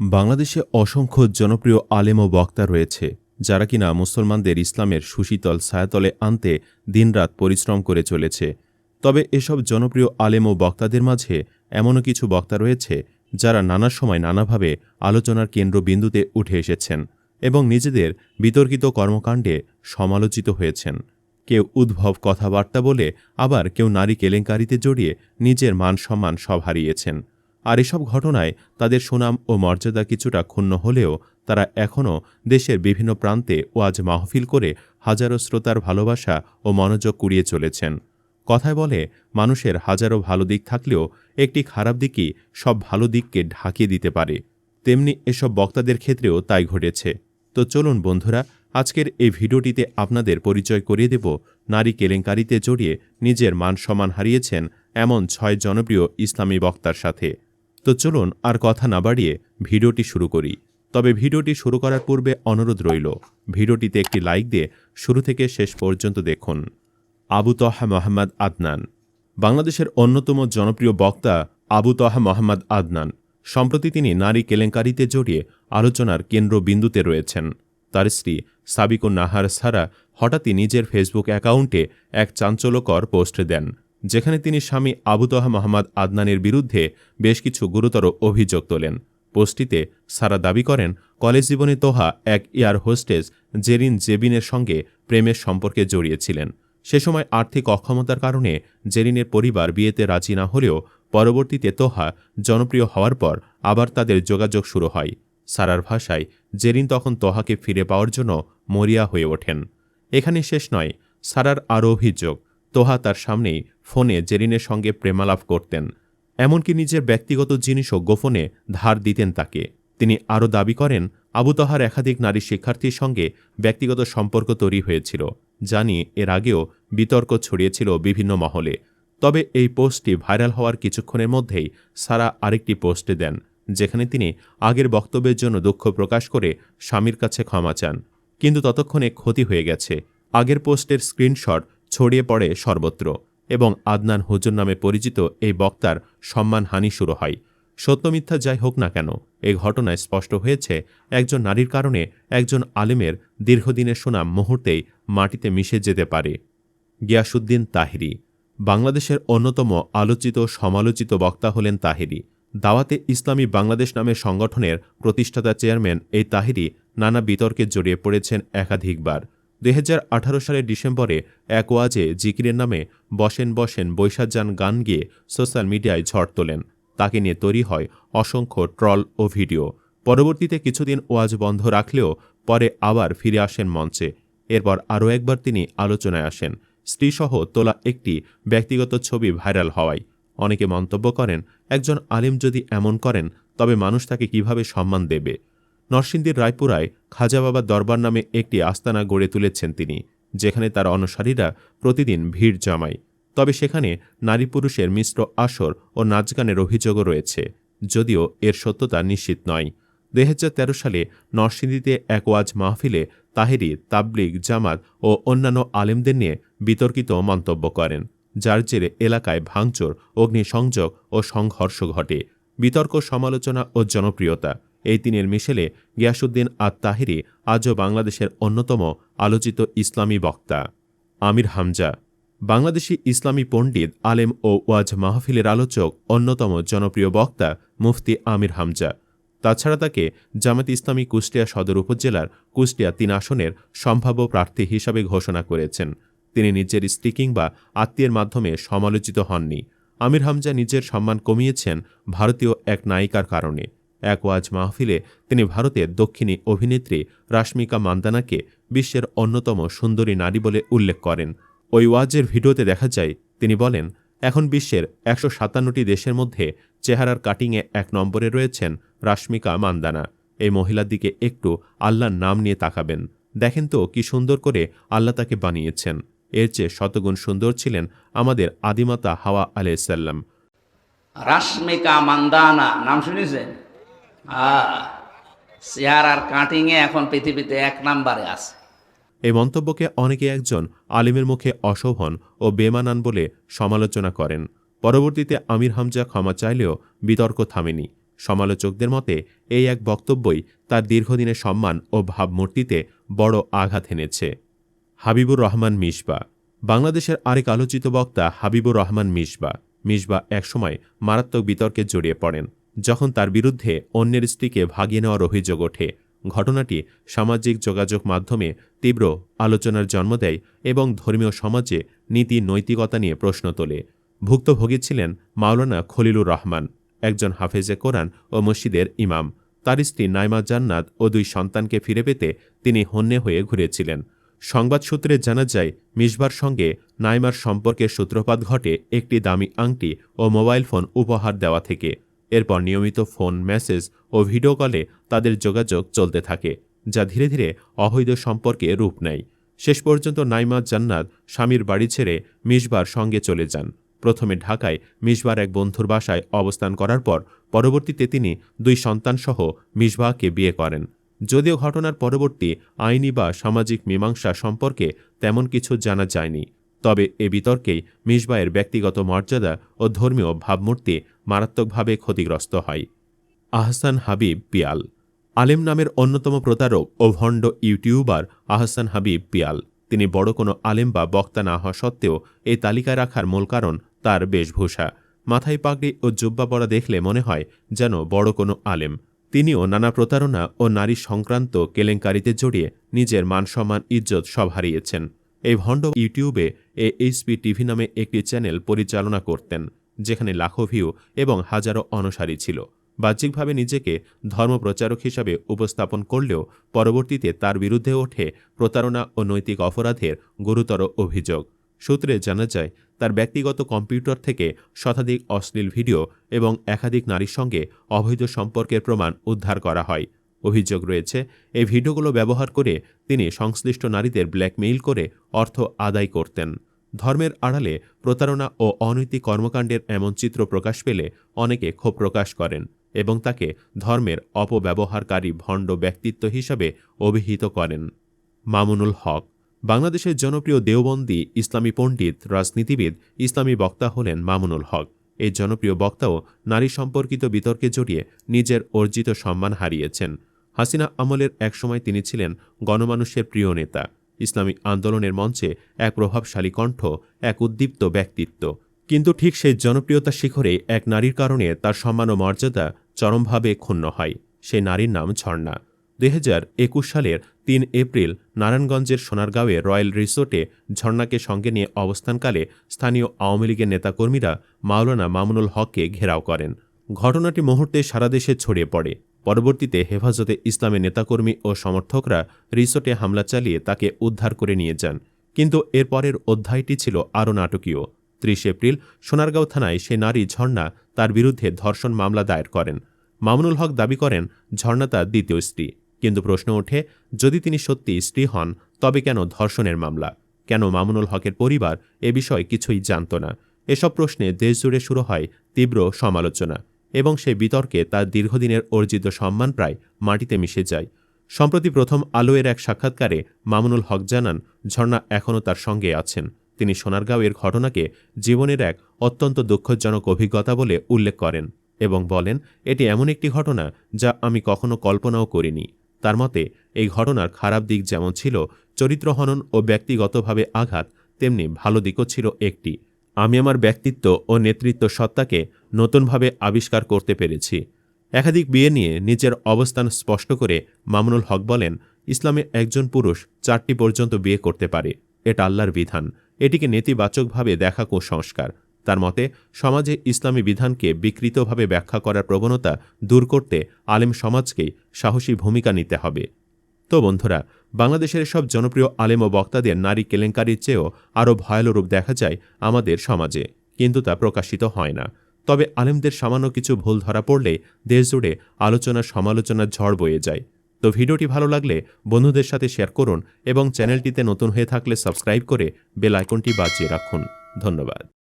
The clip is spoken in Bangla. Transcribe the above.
বাংলাদেশে অসংখ্য জনপ্রিয় আলেম ও বক্তা রয়েছে, যারা কিনা মুসলমানদের ইসলামের সুশীতল ছায়াতলে আনতে দিনরাত পরিশ্রম করে চলেছে। তবে এসব জনপ্রিয় আলেম ও বক্তাদের মাঝে এমনও কিছু বক্তা রয়েছে, যারা নানা সময় নানাভাবে আলোচনার কেন্দ্রবিন্দুতে উঠে এসেছেন এবং নিজেদের বিতর্কিত কর্মকাণ্ডে সমালোচিত হয়েছেন। কেউ উদ্ভব কথাবার্তা বলে আবার কেউ নারী কেলেঙ্কারিতে জড়িয়ে নিজের মান সম্মান সব হারিয়েছেন। আর এসব ঘটনায় তাদের সুনাম ও মর্যাদা কিছুটা ক্ষুণ্ণ হলেও তারা এখনও দেশের বিভিন্ন প্রান্তে ওয়াজ মাহফিল করে হাজারো শ্রোতার ভালোবাসা ও মনোযোগ কুড়িয়ে চলেছেন। কথায় বলে, মানুষের হাজারো ভালো দিক থাকলেও একটি খারাপ দিকই সব ভালো দিককে ঢাকিয়ে দিতে পারে। তেমনি এসব বক্তাদের ক্ষেত্রেও তাই ঘটেছে। তো চলুন বন্ধুরা, আজকের এই ভিডিওটিতে আপনাদের পরিচয় করিয়ে দেব নারী কেলেঙ্কারিতে জড়িয়ে নিজের মান সম্মান হারিয়েছেন এমন ছয় জনপ্রিয় ইসলামী বক্তার সাথে। তো চলুন আর কথা না বাড়িয়ে ভিডিওটি শুরু করি। তবে ভিডিওটি শুরু করার পূর্বে অনুরোধ রইল, ভিডিওটিতে একটি লাইক দিয়ে শুরু থেকে শেষ পর্যন্ত দেখুন। আবু তহা মোহাম্মদ আদনান। বাংলাদেশের অন্যতম জনপ্রিয় বক্তা আবু তহা মোহাম্মদ আদনান। সম্প্রতি তিনি নারী কেলেঙ্কারিতে জড়িয়ে আলোচনার কেন্দ্রবিন্দুতে রয়েছেন। তার স্ত্রী সাবিকুন নাহার সারা হঠাৎই নিজের ফেসবুক অ্যাকাউন্টে এক চাঞ্চল্যকর পোস্ট দেন। যেখানে তিনি স্বামী আবু তহা মোহাম্মদ আদনানের বিরুদ্ধে বেশ কিছু গুরুতর অভিযোগ তোলেন। পোস্টটিতে সারা দাবি করেন, কলেজ জীবনে তোহা এক এয়ার হোস্টেস জেরিন জেবিনের সঙ্গে প্রেমের সম্পর্কে জড়িয়েছিলেন। সে সময় আর্থিক অক্ষমতার কারণে জেরিনের পরিবার বিয়েতে রাজি না হলেও পরবর্তীতে তোহা জনপ্রিয় হওয়ার পর আবার তাদের যোগাযোগ শুরু হয়। সারার ভাষায়, জেরিন তখন তোহাকে ফিরে পাওয়ার জন্য মরিয়া হয়ে ওঠেন। এখানে শেষ নয়, সারার আরও অভিযোগ। তোহা তার সামনেই ফোনে জেরিনের সঙ্গে প্রেমালাপ করতেন। এমনকি নিজের ব্যক্তিগত জিনিসও গোপনে ধার দিতেন তাকে। তিনি আরও দাবি করেন, আবু তহার একাধিক নারী শিক্ষার্থীর সঙ্গে ব্যক্তিগত সম্পর্ক তৈরি হয়েছিল জানি এর আগেও বিতর্ক ছড়িয়েছিল বিভিন্ন মহলে। তবে এই পোস্টটি ভাইরাল হওয়ার কিছুক্ষণের মধ্যেই সারা আরেকটি পোস্টে দেন, যেখানে তিনি আগের বক্তব্যের জন্য দুঃখ প্রকাশ করে স্বামীর কাছে ক্ষমা চান। কিন্তু ততক্ষণে ক্ষতি হয়ে গেছে। আগের পোস্টের স্ক্রিনশট ছড়িয়ে পড়ে সর্বত্র এবং আদনান হুজুর নামে পরিচিত এই বক্তার সম্মানহানি শুরু হয়। সত্যমিথ্যা যাই হোক না কেন এই ঘটনায় স্পষ্ট হয়েছে একজন নারীর কারণে একজন আলেমের দীর্ঘদিনের সুনাম মুহূর্তেই মাটিতে মিশে যেতে পারে। গিয়াসুদ্দিন তাহিরি, বাংলাদেশের অন্যতম আলোচিত সমালোচিত বক্তা হলেন তাহিরি। দাওয়াতে ইসলামী বাংলাদেশ নামের সংগঠনের প্রতিষ্ঠাতা চেয়ারম্যান এই তাহিরি নানা বিতর্কে জড়িয়ে পড়েছেন একাধিকবার। দুই হাজার আঠারো সালের ডিসেম্বরে এক ওয়াজে জিকিরের নামে বসেন বসেন বৈশাখ গান গিয়ে সোশ্যাল মিডিয়ায় ঝড় তোলেন। তাকে নিয়ে তৈরি হয় অসংখ্য ট্রল ও ভিডিও। পরবর্তীতে কিছুদিন ওয়াজ বন্ধ রাখলেও পরে আবার ফিরে আসেন মঞ্চে। এরপর আরও একবার তিনি আলোচনায় আসেন। স্ত্রীসহ তোলা একটি ব্যক্তিগত ছবি ভাইরাল হওয়ায়। অনেকে মন্তব্য করেন, একজন আলিম যদি এমন করেন, তবে মানুষ তাকে কীভাবে সম্মান দেবে? নরসিংদীর রায়পুরায় খাজা বাবা দরবার নামে একটি আস্তানা গড়ে তুলেছেন তিনি, যেখানে তার অনুসারীরা প্রতিদিন ভিড় জমায়। তবে সেখানে নারী পুরুষের মিশ্র আসর ও নাচগানের অভিযোগও রয়েছে, যদিও এর সত্যতা নিশ্চিত নয়। দুই সালে নরসিংদীতে এক ওয়াজ মাহফিলে তাহেরি, তাবলিগ, জামাত ও অন্যান্য আলেমদের নিয়ে বিতর্কিত মন্তব্য করেন, যার জেরে এলাকায় ভাঙচুর, অগ্নিসংযোগ ও সংঘর্ষ ঘটে। বিতর্ক, সমালোচনা ও জনপ্রিয়তা এই তিনের মিশেলে গিয়াসুদ্দিন আত তাহিরি আজও বাংলাদেশের অন্যতম আলোচিত ইসলামী বক্তা। আমির হামজা, বাংলাদেশি ইসলামী পণ্ডিত, আলেম ও ওয়াজ মাহফিলের আলোচক, অন্যতম জনপ্রিয় বক্তা মুফতি আমির হামজা। তাছাড়া তাকে জামাত ইসলামী কুষ্টিয়া সদর উপজেলার কুষ্টিয়া তিন আসনের সম্ভাব্য প্রার্থী হিসাবে ঘোষণা করেছেন। তিনি নিজের স্ত্রী কিংবা আত্মীয়ের মাধ্যমে সমালোচিত হননি। আমির হামজা নিজের সম্মান কমিয়েছেন ভারতীয় এক নায়িকার কারণে। এক ওয়াজ মাহফিলে তিনি ভারতের দক্ষিণী অভিনেত্রী রাশ্মিকা মান্দানাকে বিশ্বের অন্যতম সুন্দরী নারী বলে উল্লেখ করেন। ওই ওয়াজের ভিডিওতে দেখা যায়, তিনি বলেন, এখন বিশ্বের একশো সাতান্নটি দেশের মধ্যে চেহারার কাটিংয়ে এক নম্বরে রয়েছেন রাশ্মিকা মান্দানা। এই মহিলার দিকে একটু আল্লাহর নাম নিয়ে তাকাবেন। দেখেন তো কি সুন্দর করে আল্লাহ তাকে বানিয়েছেন। এর চেয়ে শতগুণ সুন্দর ছিলেন আমাদের আদিমাতা হাওয়া আলাইসাল্লাম রাশ্মিকা মান্দানা, নাম শুনেছেন? কাটিংয়ে এখন পৃথিবীতে এক আছে। এই মন্তব্যকে অনেকে একজন আলিমের মুখে অশোভন ও বেমানান বলে সমালোচনা করেন। পরবর্তীতে আমির হামজা ক্ষমা চাইলেও বিতর্ক থামেনি। সমালোচকদের মতে, এই এক বক্তব্যই তার দীর্ঘদিনের সম্মান ও ভাবমূর্তিতে বড় আঘাত এনেছে। হাবিবুর রহমান মিসবা বাংলাদেশের আরেক আলোচিত বক্তা হাবিবুর রহমান মিসবা মিসবা একসময় মারাত্মক বিতর্কে জড়িয়ে পড়েন। যখন তার বিরুদ্ধে অন্যের স্ত্রীকে ভাগিয়ে নেওয়ার অভিযোগ ওঠে, ঘটনাটি সামাজিক যোগাযোগ মাধ্যমে তীব্র আলোচনার জন্ম দেয় এবং ধর্মীয় সমাজে নীতি নৈতিকতা নিয়ে প্রশ্ন তোলে। ভুক্তভোগী ছিলেন মাওলানা খলিলুর রহমান, একজন হাফেজে কোরআন ও মসজিদের ইমাম। তার স্ত্রী নাইমা জান্নাত ও দুই সন্তানকে ফিরে পেতে তিনি হন্যে হয়ে ঘুরেছিলেন। সংবাদ সূত্রে জানা যায়, মিসবার সঙ্গে নাইমার সম্পর্কের সূত্রপাত ঘটে একটি দামি আংটি ও মোবাইল ফোন উপহার দেওয়া থেকে। এরপর নিয়মিত ফোন, মেসেজ ও ভিডিও কলে তাদের যোগাযোগ চলতে থাকে, যা ধীরে ধীরে অবৈধ সম্পর্কে রূপ নেয়। শেষ পর্যন্ত নাইমা জান্নাত স্বামীর বাড়ি ছেড়ে মিসবার সঙ্গে চলে যান। প্রথমে ঢাকায় মিসবার এক বন্ধুর বাসায় অবস্থান করার পর পরবর্তীতে তিনি দুই সন্তানসহ মিসবাহকে বিয়ে করেন। যদিও ঘটনার পরবর্তী আইনি বা সামাজিক মীমাংসা সম্পর্কে তেমন কিছু জানা যায়নি। তবে এ বিতর্কেই মিসবায়ের ব্যক্তিগত মর্যাদা ও ধর্মীয় ভাবমূর্তি মারাত্মকভাবে ক্ষতিগ্রস্ত হয়। আহসান হাবিব পিয়াল আলেম নামের অন্যতম প্রতারক ও ভণ্ড ইউটিউবার আহসান হাবিব পিয়াল। তিনি বড় কোনো আলেম বা বক্তা না হওয়া সত্ত্বেও এই তালিকায় রাখার মূল কারণ তার বেশভূষা। মাথায় পাগড়ি ও জুব্বা পরা দেখলে মনে হয় যেন বড় কোনো আলেম। তিনিও নানা প্রতারণা ও নারী সংক্রান্ত কেলেঙ্কারিতে জড়িয়ে নিজের মানসম্মান ইজ্জত সব হারিয়েছেন। এই ভণ্ড ইউটিউবে এ এইচপি টিভি নামে একটি চ্যানেল পরিচালনা করতেন, যেখানে লাখো ভিউ এবং হাজারো অনুসারী ছিল। বাহ্যিকভাবে নিজেকে ধর্মপ্রচারক হিসাবে উপস্থাপন করলেও পরবর্তীতে তার বিরুদ্ধে ওঠে প্রতারণা ও নৈতিক অপরাধের গুরুতর অভিযোগ। সূত্রে জানা যায়, তার ব্যক্তিগত কম্পিউটার থেকে শতাধিক অশ্লীল ভিডিও এবং একাধিক নারীর সঙ্গে অবৈধ সম্পর্কের প্রমাণ উদ্ধার করা হয়। অভিযোগ রয়েছে, এই ভিডিওগুলো ব্যবহার করে তিনি সংশ্লিষ্ট নারীদের ব্ল্যাকমেইল করে অর্থ আদায় করতেন। ধর্মের আড়ালে প্রতারণা ও অনৈতিক কর্মকাণ্ডের এমন চিত্র প্রকাশ পেলে অনেকে ক্ষোভ প্রকাশ করেন এবং তাকে ধর্মের অপব্যবহারকারী ভণ্ড ব্যক্তিত্ব হিসাবে অভিহিত করেন। মামুনুল হক, বাংলাদেশের জনপ্রিয় দেওবন্দি ইসলামী পণ্ডিত, রাজনীতিবিদ, ইসলামী বক্তা হলেন মামুনুল হক। এই জনপ্রিয় বক্তাও নারী সম্পর্কিত বিতর্কে জড়িয়ে নিজের অর্জিত সম্মান হারিয়েছেন। হাসিনা আমলের একসময় তিনি ছিলেন গণমানুষের প্রিয় নেতা। ইসলামী আন্দোলনের মঞ্চে এক প্রভাবশালী কণ্ঠ, এক উদ্দীপ্ত ব্যক্তিত্ব। কিন্তু ঠিক সেই জনপ্রিয়তা শিখরে এক নারীর কারণে তার সম্মান ও মর্যাদা চরমভাবে ক্ষুণ্ণ হয়। সেই নারীর নাম ঝর্ণা। দুই সালের তিন এপ্রিল নারায়ণগঞ্জের সোনারগাঁওয়ে রয়্যাল রিসোর্টে ঝর্ণাকে সঙ্গে নিয়ে অবস্থানকালে স্থানীয় আওয়ামী লীগের নেতাকর্মীরা মাওলানা মামুনুল হককে ঘেরাও করেন। ঘটনাটি মুহূর্তে সারা দেশে ছড়িয়ে পড়ে। পরবর্তীতে হেফাজতে ইসলামের নেতাকর্মী ও সমর্থকরা রিসোর্টে হামলা চালিয়ে তাকে উদ্ধার করে নিয়ে যান। কিন্তু এরপরের অধ্যায়টি ছিল আরও নাটকীয়। ত্রিশ এপ্রিল সোনারগাঁও থানায় সে নারী ঝর্ণা তার বিরুদ্ধে ধর্ষণ মামলা দায়ের করেন। মামুনুল হক দাবি করেন, ঝর্ণা তার দ্বিতীয় স্ত্রী। কিন্তু প্রশ্ন ওঠে, যদি তিনি সত্যি স্ত্রী হন, তবে কেন ধর্ষণের মামলা? কেন মামুনুল হকের পরিবার এ বিষয়ে কিছুই জানত না? এসব প্রশ্নে দেশজুড়ে শুরু হয় তীব্র সমালোচনা। এবং সেই বিতর্কে তার দীর্ঘদিনের অর্জিত সম্মান প্রায় মাটিতে মিশে যায়। সম্প্রতি প্রথম আলোয়ের এক সাক্ষাৎকারে মামুনুল হক জানান, ঝর্ণা এখনও তার সঙ্গে আছেন। তিনি সোনারগাঁওয়ের ঘটনাকে জীবনের এক অত্যন্ত দুঃখজনক অভিজ্ঞতা বলে উল্লেখ করেন এবং বলেন, এটি এমন একটি ঘটনা যা আমি কখনো কল্পনাও করিনি। তার মতে, এই ঘটনার খারাপ দিক যেমন ছিল চরিত্রহনন ও ব্যক্তিগতভাবে আঘাত, তেমনি ভালো দিকও ছিল একটি। আমি আমার ব্যক্তিত্ব ও নেতৃত্ব সত্তাকে নতুনভাবে আবিষ্কার করতে পেরেছি। একাধিক বিয়ে নিয়ে নিজের অবস্থান স্পষ্ট করে মামুনুল হক বলেন, ইসলামে একজন পুরুষ চারটি পর্যন্ত বিয়ে করতে পারে। এটা আল্লাহর বিধান। এটিকে নেতিবাচকভাবে দেখা কুসংস্কার তার মতে, সমাজে ইসলামী বিধানকে বিকৃতভাবে ব্যাখ্যা করার প্রবণতা দূর করতে আলেম সমাজকেই সাহসী ভূমিকা নিতে হবে। তো বন্ধুরা বাংলাদেশের সব জনপ্রিয় আলেম ও বক্তাদের নারী কেলেঙ্কারির চেয়েও আরও ভয়াল রূপ দেখা যায় আমাদের সমাজে, কিন্তু তা প্রকাশিত হয় না। তবে আলেমদের সামান্য কিছু ভুল ধরা পড়লে দেশজুড়ে আলোচনা সমালোচনার ঝড় বয়ে যায়। তো ভিডিওটি ভালো লাগলে বন্ধুদের সাথে শেয়ার করুন এবং চ্যানেলটিতে নতুন হয়ে থাকলে সাবস্ক্রাইব করে বেল আইকনটি বাজিয়ে রাখুন। ধন্যবাদ।